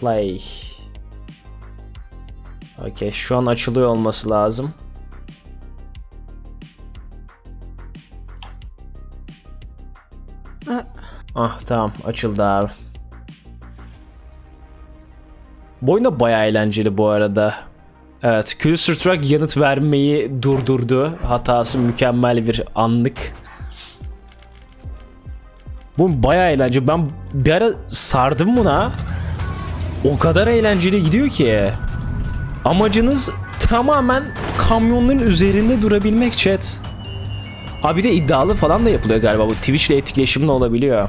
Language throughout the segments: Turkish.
Play. Okey şu an açılıyor olması lazım. Ah tamam açıldı abi. Bu oyun da bayağı eğlenceli bu arada. Evet, Culture Truck yanıt vermeyi durdurdu. Hatası mükemmel bir anlık. Bu bayağı eğlenceli. Ben bir ara sardım buna. O kadar eğlenceli gidiyor ki. Amacınız tamamen kamyonların üzerinde durabilmek chat. Abi bir de iddialı falan da yapılıyor galiba. Bu Twitch ile etkileşimli olabiliyor.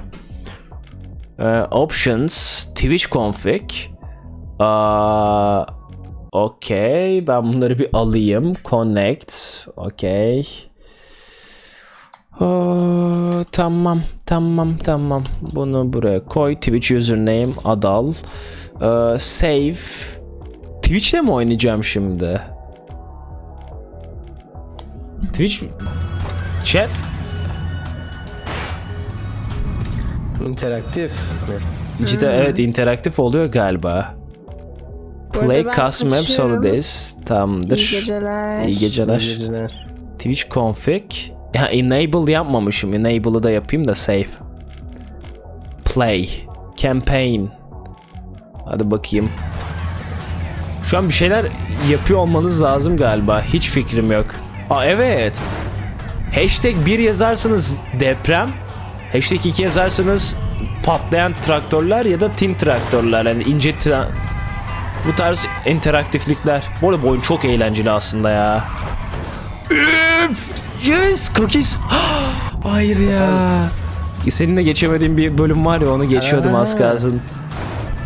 Ee, options, Twitch config. Aa, Okey. Ben bunları bir alayım. Connect. Okey. Aa, tamam. Tamam. Tamam. Bunu buraya koy. Twitch username Adal. Ee, save. Twitch'le mi oynayacağım şimdi? Twitch Chat. İnteraktif mi? Cidden evet interaktif oluyor galiba. Play ben custom maps kaçıyorum. holidays. Tamamdır. İyi geceler. İyi geceler. İyi geceler. Twitch config. Ya enable yapmamışım. Enable'ı da yapayım da save. Play. Campaign. Hadi bakayım. Şu an bir şeyler yapıyor olmanız lazım galiba. Hiç fikrim yok. Aa evet. Hashtag 1 yazarsanız deprem. Hashtag 2 yazarsanız patlayan traktörler ya da tin traktörler. Yani ince tra- bu tarz interaktiflikler. Bu arada oyun çok eğlenceli aslında ya. Üf! Yes! Cookies! Hayır ya. Seninle geçemediğim bir bölüm var ya onu geçiyordum az kalsın.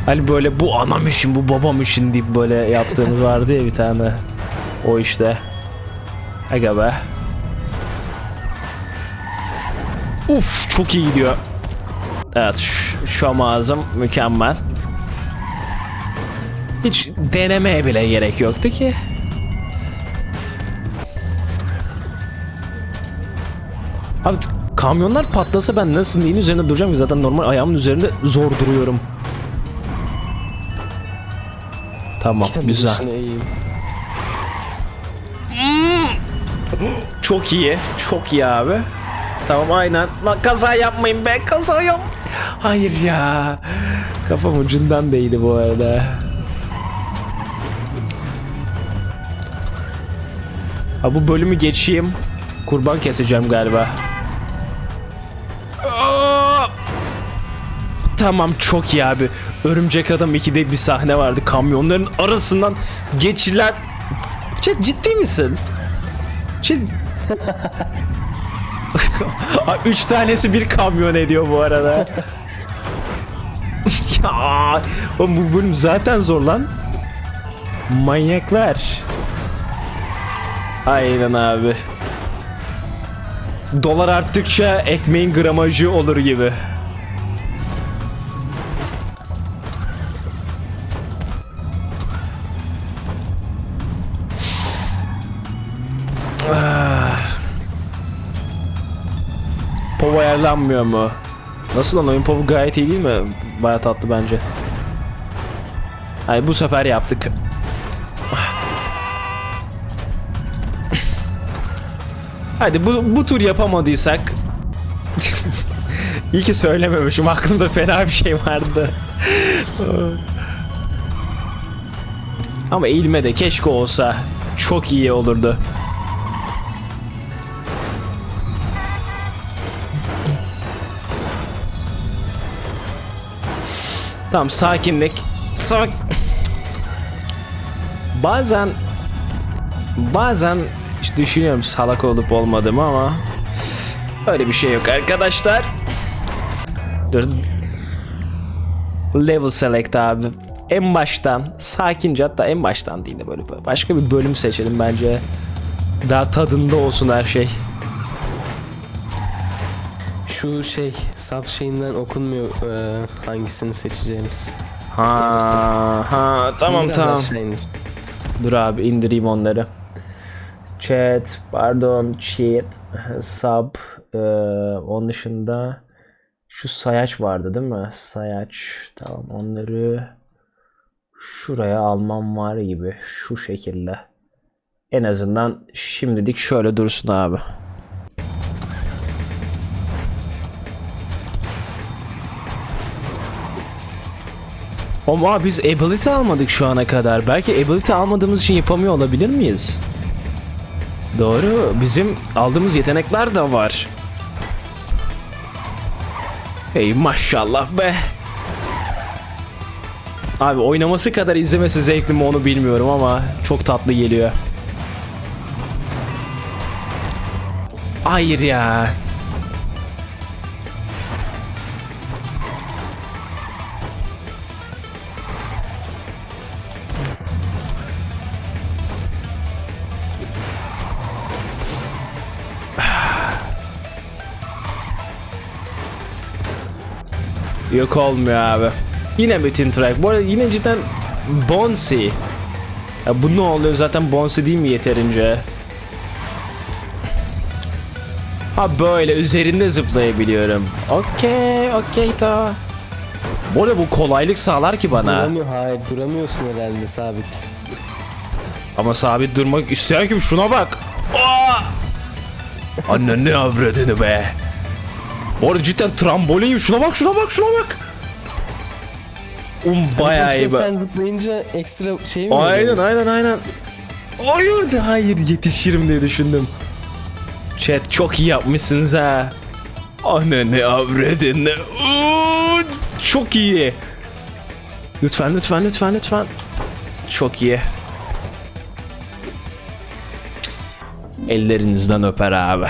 Hani böyle bu anam için bu babam için deyip böyle yaptığımız vardı ya bir tane. O işte. Aga be. Uf çok iyi gidiyor. Evet şu, şu ağzım mükemmel. Hiç denemeye bile gerek yoktu ki. Abi kamyonlar patlasa ben nasıl neyin üzerinde duracağım ki zaten normal ayağımın üzerinde zor duruyorum. Tamam güzel. Dışına eğeyim. Çok iyi. Çok iyi abi. Tamam aynen. Lan kaza yapmayın be. Kaza yap. Hayır ya. Kafam ucundan değdi bu arada. Ha bu bölümü geçeyim. Kurban keseceğim galiba. Tamam çok iyi abi. Örümcek Adam 2'de bir sahne vardı. Kamyonların arasından geçilen... Cid- ciddi misin? Aa, Üç tanesi bir kamyon ediyor bu arada. ya, oğlum bu bölüm zaten zor lan. Manyaklar. Aynen abi. Dolar arttıkça ekmeğin gramajı olur gibi. Pov ayarlanmıyor mu? Nasıl lan oyun Pov gayet iyi değil mi? Baya tatlı bence. Hayır bu sefer yaptık. Hadi bu, bu tur yapamadıysak İyi ki söylememişim aklımda fena bir şey vardı. Ama eğilme de keşke olsa çok iyi olurdu. Tamam sakinlik. Sak bazen bazen işte düşünüyorum salak olup olmadığımı ama öyle bir şey yok arkadaşlar. Dur. Level select abi. En baştan sakince hatta en baştan değil de böyle başka bir bölüm seçelim bence. Daha tadında olsun her şey. Şu şey sub şeyinden okunmuyor e, hangisini seçeceğimiz. Ha ha tamam Biraz tamam. aşağı indir. Dur abi indireyim onları. Chat, pardon, chat, sub, eee, onun dışında şu sayaç vardı değil mi? Sayaç, tamam onları şuraya almam var gibi şu şekilde. En azından şimdilik şöyle dursun abi. Ama biz ability almadık şu ana kadar. Belki ability almadığımız için yapamıyor olabilir miyiz? Doğru. Bizim aldığımız yetenekler de var. Hey maşallah be. Abi oynaması kadar izlemesi zevkli mi onu bilmiyorum ama çok tatlı geliyor. Hayır ya. Yok olmuyor abi. Yine bütün track. Bu arada yine cidden Bonsi. Ya bu ne oluyor zaten Bonsi değil mi yeterince? Ha böyle üzerinde zıplayabiliyorum. Okey, okey ta. Bu arada bu kolaylık sağlar ki bana. Duramıyor, hayır duramıyorsun herhalde sabit. Ama sabit durmak isteyen kim? Şuna bak. Aa! Anne ne avradını be. Bu arada cidden tramboleyim. Şuna bak, şuna bak, şuna bak. Um bayağı iyi. Be. Sen zıplayınca ekstra şey mi Aynen oluyor? aynen aynen. Hayır hayır yetişirim diye düşündüm. Chat çok iyi yapmışsınız ha. Anne ne avredin ne. Oo, Çok iyi. Lütfen lütfen lütfen lütfen. Çok iyi. Ellerinizden öper abi.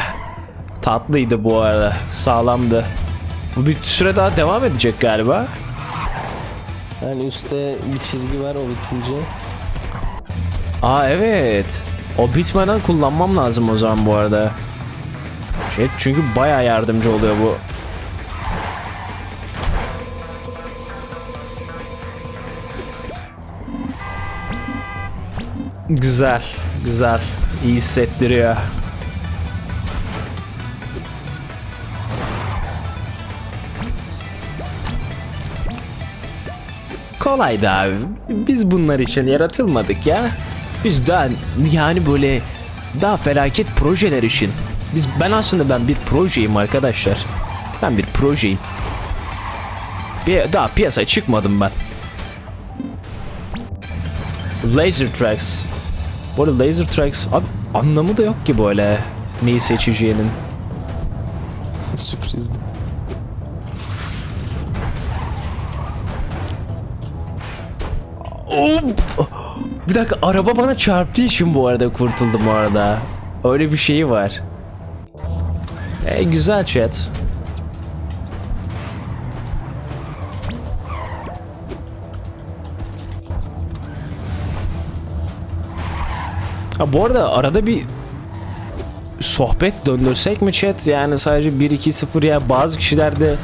Tatlıydı bu arada. Sağlamdı. Bu bir süre daha devam edecek galiba. Yani üstte bir çizgi var o bitince. Aa evet. O bitmeden kullanmam lazım o zaman bu arada. Şey, çünkü baya yardımcı oluyor bu. Güzel, güzel. İyi hissettiriyor. Kolaydı abi. Biz bunlar için yaratılmadık ya. Biz daha yani böyle daha felaket projeler için. Biz ben aslında ben bir projeyim arkadaşlar. Ben bir projeyim. Bir, daha piyasaya çıkmadım ben. Laser Tracks. Bu arada Laser Tracks abi anlamı da yok ki böyle neyi seçeceğinin. Sürprizdi. Bir dakika araba bana çarptığı için bu arada kurtuldum orada. Öyle bir şeyi var. E, güzel chat. Ha bu arada arada bir sohbet döndürsek mi chat? Yani sadece 1-2-0 ya bazı kişilerde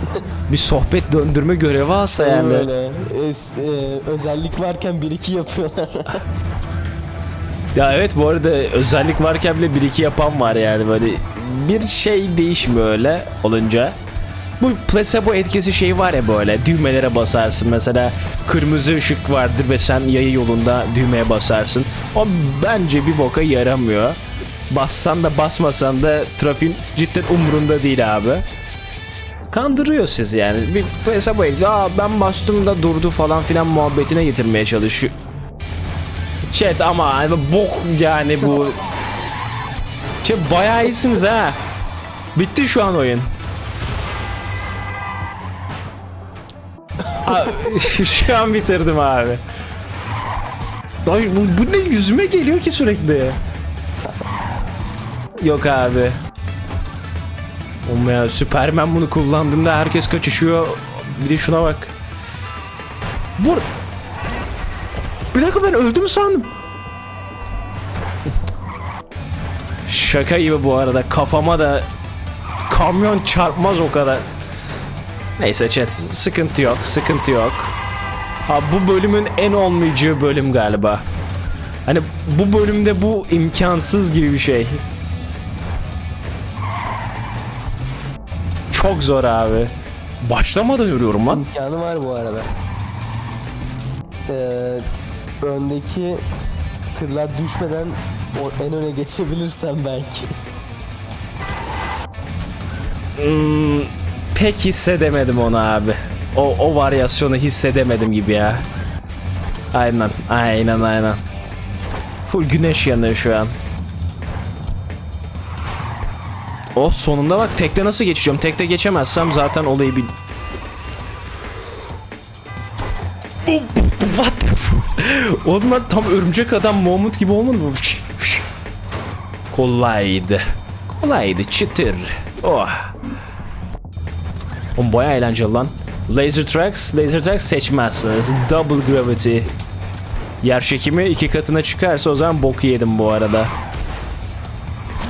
bir sohbet döndürme görevi alsa yani. Böyle es- e, özellik varken 1-2 yapıyorlar. Ya evet bu arada özellik varken bile bir iki yapan var yani böyle bir şey değişmiyor öyle olunca. Bu placebo etkisi şey var ya böyle düğmelere basarsın mesela kırmızı ışık vardır ve sen yayı yolunda düğmeye basarsın. O bence bir boka yaramıyor. Bassan da basmasan da trafiğin cidden umurunda değil abi. Kandırıyor sizi yani. Bir etkisi. Aa ben bastım da durdu falan filan muhabbetine getirmeye çalışıyor. Chat ama bok yani bu. Chat bayağı iyisiniz ha. Bitti şu an oyun. Şu an bitirdim abi. Bu, bu ne yüzüme geliyor ki sürekli. Yok abi. Oğlum ya Superman bunu kullandığında herkes kaçışıyor. Bir de şuna bak. Bu bir dakika ben öldüm sandım. Şaka gibi bu arada kafama da kamyon çarpmaz o kadar. Neyse chat sıkıntı yok sıkıntı yok. Ha bu bölümün en olmayacağı bölüm galiba. Hani bu bölümde bu imkansız gibi bir şey. Çok zor abi. Başlamadan yürüyorum lan. İmkanı var bu arada. Ee, öndeki tırlar düşmeden o en öne geçebilirsen belki. Hmm, pek hissedemedim onu abi. O, o varyasyonu hissedemedim gibi ya. Aynen, aynen, aynen. Full güneş yanıyor şu an. Oh sonunda bak tekte nasıl geçeceğim? Tekte geçemezsem zaten olayı bu- What the Oğlum lan tam örümcek adam moment gibi olmadı mı? Kolaydı. Kolaydı çıtır. Oh. Oğlum baya eğlenceli lan. Laser tracks, laser tracks seçmezsiniz. Double gravity. Yer çekimi iki katına çıkarsa o zaman boku yedim bu arada.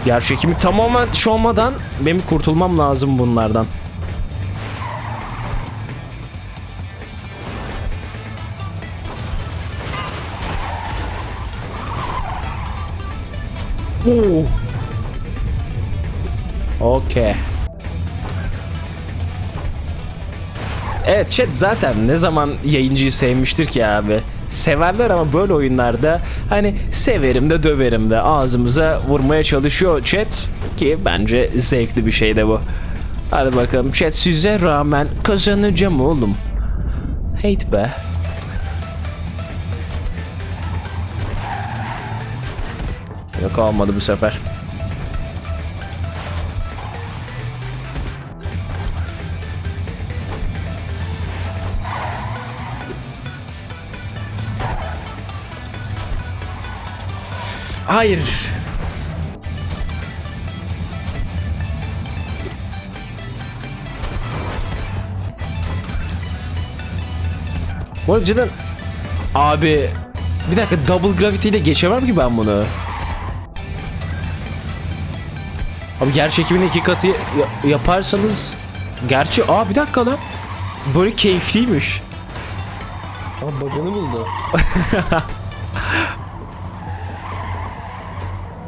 Yer çekimi tamamen şu olmadan benim kurtulmam lazım bunlardan. Oo. Okey. Evet chat zaten ne zaman yayıncıyı sevmiştir ki abi. Severler ama böyle oyunlarda hani severim de döverim de ağzımıza vurmaya çalışıyor chat ki bence zevkli bir şey de bu. Hadi bakalım chat size rağmen kazanacağım oğlum. Hate be. Yok olmadı bu sefer. Hayır. Bu arada cidden Abi bir dakika double gravity ile geçemem ki ben bunu. Abi yer çekimini iki katı ya- yaparsanız Gerçi aa bir dakika lan Böyle keyifliymiş Aa bug'ını buldu.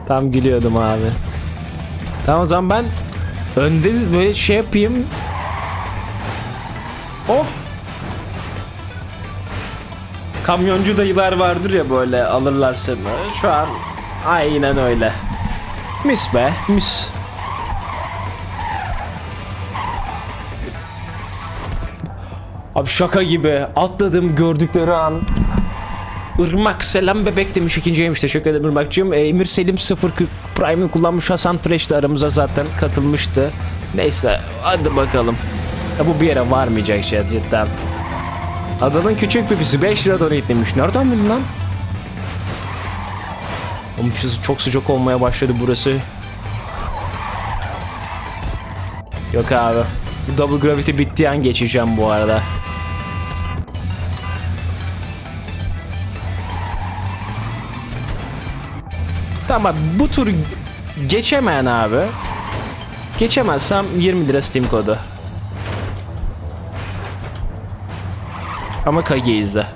Tam gülüyordum abi. Tamam o zaman ben önde böyle şey yapayım. Oh. Kamyoncu dayılar vardır ya böyle alırlar seni. Şu an aynen öyle. Mis be, mis. Abi şaka gibi atladım gördükleri an Irmak selam bebek demiş ikinciymiş teşekkür ederim Irmak'cığım. Ee, Emir Selim 040 Prime'ı kullanmış Hasan Trash de aramıza zaten katılmıştı. Neyse hadi bakalım. Ya bu bir yere varmayacak şey cidden. Adanın küçük bebisi 5 lira donatlemiş. Nereden bildin lan? Oğlum çok sıcak olmaya başladı burası. Yok abi. Double Gravity bittiği an geçeceğim bu arada. Tamam bu tur geçemeyen abi. Geçemezsem 20 lira Steam kodu. Ama Kage izle.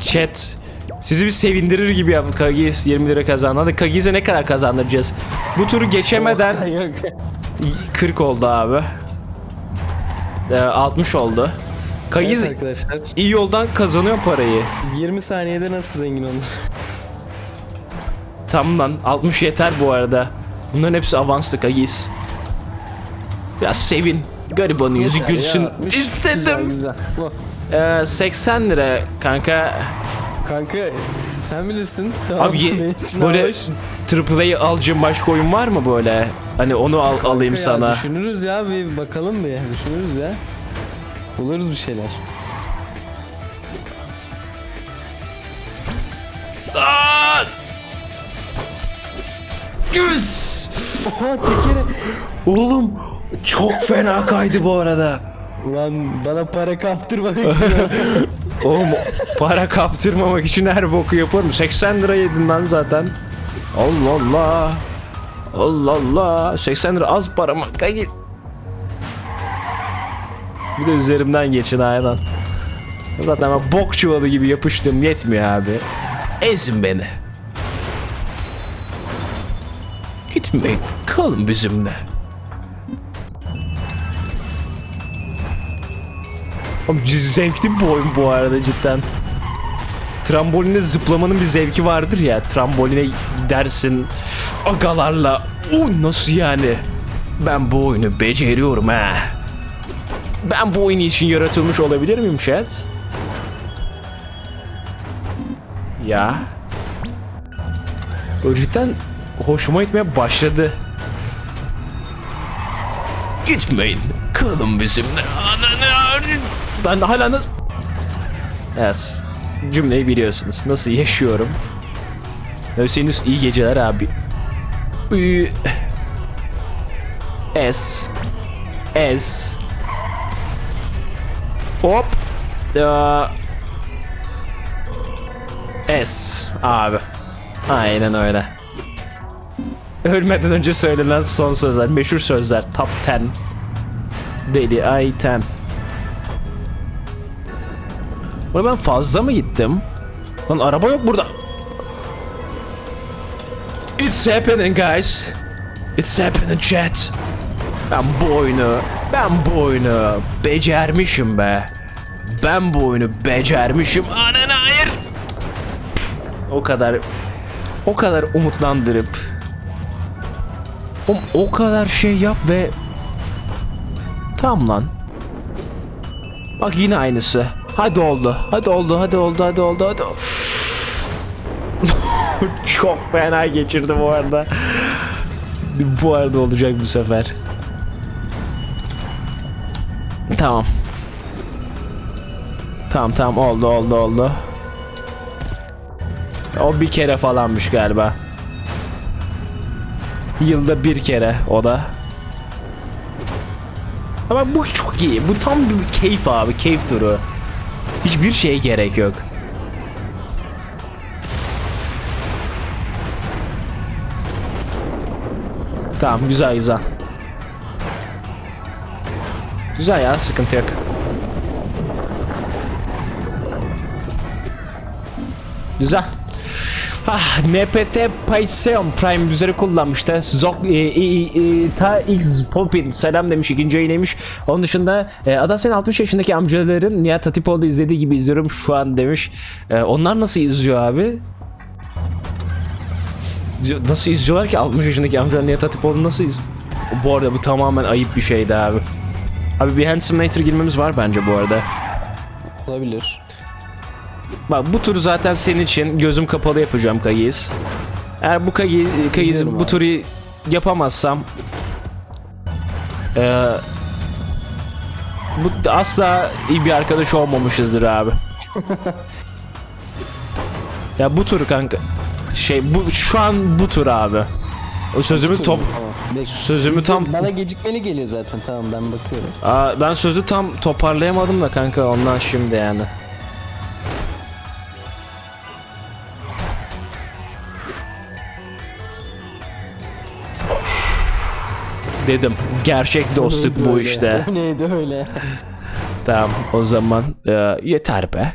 Chat sizi bir sevindirir gibi yap. Kagiz 20 lira kazandı. Hadi Kagiz'e ne kadar kazandıracağız? Bu turu geçemeden Yok. 40 oldu abi. Ee, 60 oldu. Kagiz Evet arkadaşlar. iyi yoldan kazanıyor parayı. 20 saniyede nasıl zengin oldun? Tamam lan 60 yeter bu arada. Bunların hepsi avanslı Kagiz. Biraz sevin. Garibanın yüzü Yeter ya, gülsün. 60. İstedim. Güzel güzel. Ee, 80 lira kanka. Kanka sen bilirsin. Tamam. Abi ye- benim için böyle alış. AAA alacağım başka oyun var mı böyle? Hani onu al, alayım Ya sana. Düşünürüz ya bir bakalım bir düşünürüz ya. Buluruz bir şeyler. Yüz! Oha tekere. Oğlum çok fena kaydı bu arada. Ulan bana para kaptırmamak için. Oğlum para kaptırmamak için her boku yaparım. 80 lira yedin lan zaten. Allah Allah. Allah Allah. 80 lira az para mı? Kanki. Bir de üzerimden geçin aynen. Zaten ben bok çuvalı gibi yapıştım yetmiyor abi. Ezin beni. Gitmeyin. Kalın bizimle. Oğlum zevkli bir oyun bu arada cidden. tramboline zıplamanın bir zevki vardır ya. Tramboline dersin agalarla. O nasıl yani? Ben bu oyunu beceriyorum ha. Ben bu oyun için yaratılmış olabilir miyim chat? Ya. Cidden hoşuma gitmeye başladı. Gitmeyin. Kalın bizimle. Ben hala nasıl... Evet. Cümleyi biliyorsunuz. Nasıl yaşıyorum. Hüseyinus iyi geceler abi. S. S. Hop. Ya. S. Abi. Aynen öyle. Ölmeden önce söylenen son sözler, meşhur sözler, top 10. Deli 10. Burada ben fazla mı gittim? Lan araba yok burada. It's happening guys. It's happening chat. Ben bu oyunu, ben bu oyunu becermişim be. Ben bu oyunu becermişim. Anan hayır. O kadar, o kadar umutlandırıp, o, o kadar şey yap ve Tamam lan. Bak yine aynısı. Hadi oldu. Hadi oldu. Hadi oldu. Hadi oldu. Hadi. Çok fena geçirdim bu arada. Bu arada olacak bu sefer. Tamam. Tamam tamam oldu oldu oldu. O bir kere falanmış galiba. Yılda bir kere o da. Ama bu çok iyi. Bu tam bir keyif abi. Keyif turu. Hiçbir şeye gerek yok. Tamam güzel güzel. Güzel ya sıkıntı yok. Güzel. Ah, NPT Payseon Prime üzeri kullanmıştı. Zok e, e, e, ta X Popin selam demiş ikinci yayınıymış. Onun dışında e, Ada sen 60 yaşındaki amcaların Nihat Hatipoğlu izlediği gibi izliyorum şu an demiş. E, onlar nasıl izliyor abi? Nasıl izliyorlar ki 60 yaşındaki amcalar Nihat Hatipoğlu nasıl iz... Bu arada bu tamamen ayıp bir şeydi abi. Abi bir Hand Simulator girmemiz var bence bu arada. Olabilir. Bak bu turu zaten senin için gözüm kapalı yapacağım Kayız. Eğer bu Kayız Biliyorum bu turu yapamazsam eee, bu asla iyi bir arkadaş olmamışızdır abi. ya bu tur kanka şey bu şu an bu tur abi. O sözümü top Tamam. Sözümü Bize- tam Bana gecikmeli geliyor zaten tamam ben bakıyorum. Aa, ben sözü tam toparlayamadım da kanka ondan şimdi yani. Dedim gerçek dostluk bu işte. Neydi öyle? Tamam o zaman e, yeter be.